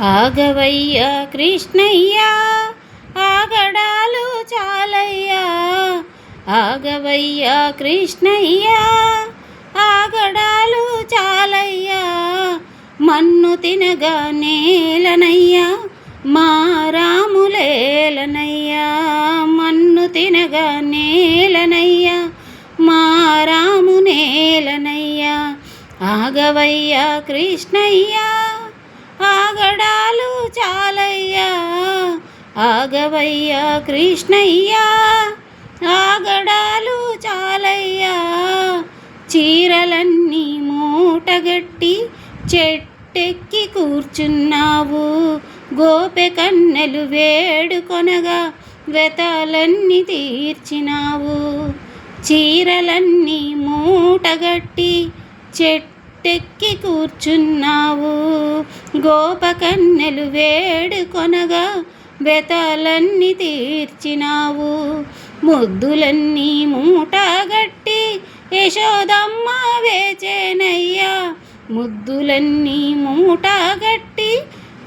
ఆగవయ్యా కృష్ణయ్యా ఆగడాలు చాలయ్యా. ఆగవయ్యా కృష్ణయ్యా ఆగడాలు చాలయ్యా. మన్ను తినగా నేలనయ్యా మా రాములేలనయ్యా మన్ను తినగా నేలనయ్యా మా రాము నేలనయ్యా. ఆగవయ్యా కృష్ణయ్యా ఆగడాలు చాలయ్యా ఆగవయ్యా కృష్ణయ్యా ఆగడాలు చాలయ్యా. చీరలన్నీ మూటగట్టి చెట్టెక్కి కూర్చున్నావు గోపె కన్నెలు వేడుకొనగా వ్రతాలన్నీ తీర్చినావు. చీరలన్నీ మూటగట్టి తెక్కి కూర్చున్నావు. గోపకన్నెలు వేడుకొనగా వెతలన్నీ తీర్చినావు. ముద్దులన్నీ మూటగట్టి యశోదమ్మ వేచేనయ్యా. ముద్దులన్నీ మూటగట్టి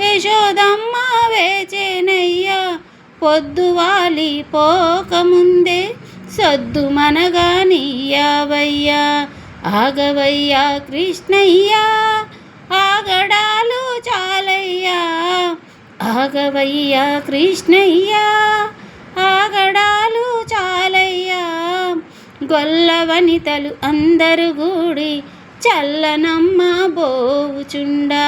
యశోదమ్మ వేచేనయ్యా. పొద్దువాలి పోకముందే సద్దు మనగా నీయావయ్యా. ఆగవయ్యా కృష్ణయ్యా ఆగడాలు చాలయ్యా. ఆగవయ్యా కృష్ణయ్యా ఆగడాలు చాలయ్యా. గొల్ల వనితలు అందరు గూడి చల్లనమ్మ బోవుచుండా.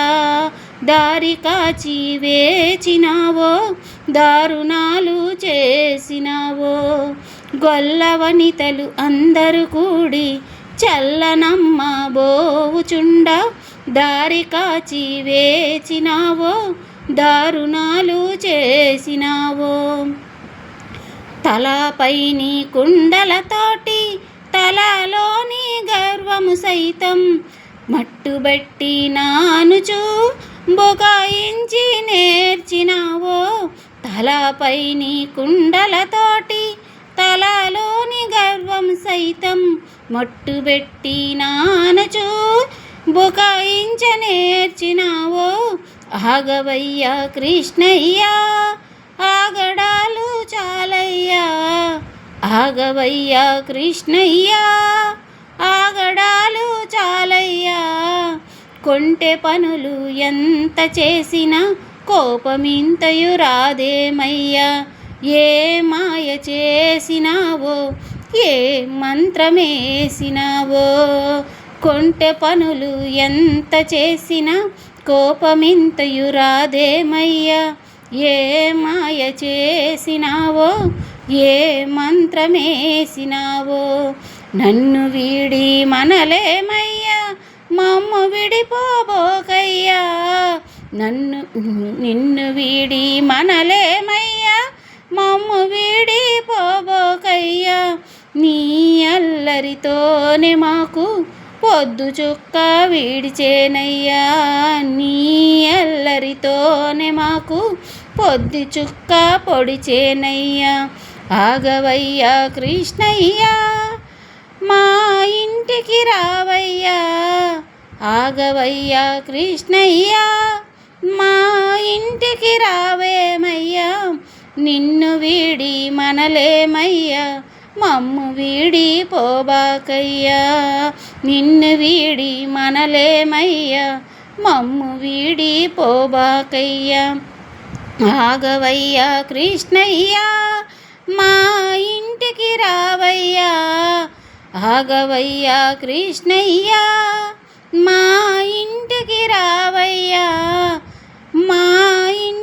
దారి కాచి వేచినావో దారుణాలు చేసినావో. గొల్ల వనితలు అందరు కూడి చల్లనమ్మ బోవుచుండ దారి కాచి వేచినావో దారుణాలు చేసినావో. తలపై నీ కుండలతోటి తలలోని గర్వము సైతం మట్టుబట్టి నానుచు బొకాయించి నేర్చినావో. తలపై నీ కుండలతోటి మట్టుబెట్టి నానచు బుకాయించ నేర్చినావో ఆగవయ్యా కృష్ణయ్యా ఆగడాలు చాలయ్యా ఆగవయ్యా కృష్ణయ్యా ఆగడాలు చాలయ్యా. కొంటె పనులు ఎంత చేసినా కోపమింతయు రాదేమయ్యా? ఏ మాయ చేసినావో ఏ మంత్రమేసినావో? కొంటె పనులు ఎంత చేసినా కోపమింతయు రాదేమయ్యా ఏ మాయ చేసినావో? ఏ మంత్రమేసినావో? నన్ను వీడి మనలేమయ్యా? మమ్మ విడిపోబోకయ్యా? నన్ను నిన్ను వీడి మనలేమయ్యా? అల్లరితోనే మాకు పొద్దు చుక్క వీడిచేనయ్యా. నీ అల్లరితోనే మాకు పొద్దు చుక్క పొడిచేనయ్యా. ఆగవయ్యా కృష్ణయ్యా మా ఇంటికి రావయ్యా. ఆగవయ్యా కృష్ణయ్యా మా ఇంటికి రావేమయ్యా. నిన్ను వీడి మనలేమయ్యా మమ్ము వీడి పోబాకయ్యా. నిన్ను వీడి మనలేమయ్యా. మమ్ము వీడి పోబాకయ్యా. ఆగవయ్యా కృష్ణయ్యా. మా ఇంటికి రావయ్యా. ఆగవయ్యా కృష్ణయ్యా. మా ఇంటికి రావయ్యా. మా ఇంటి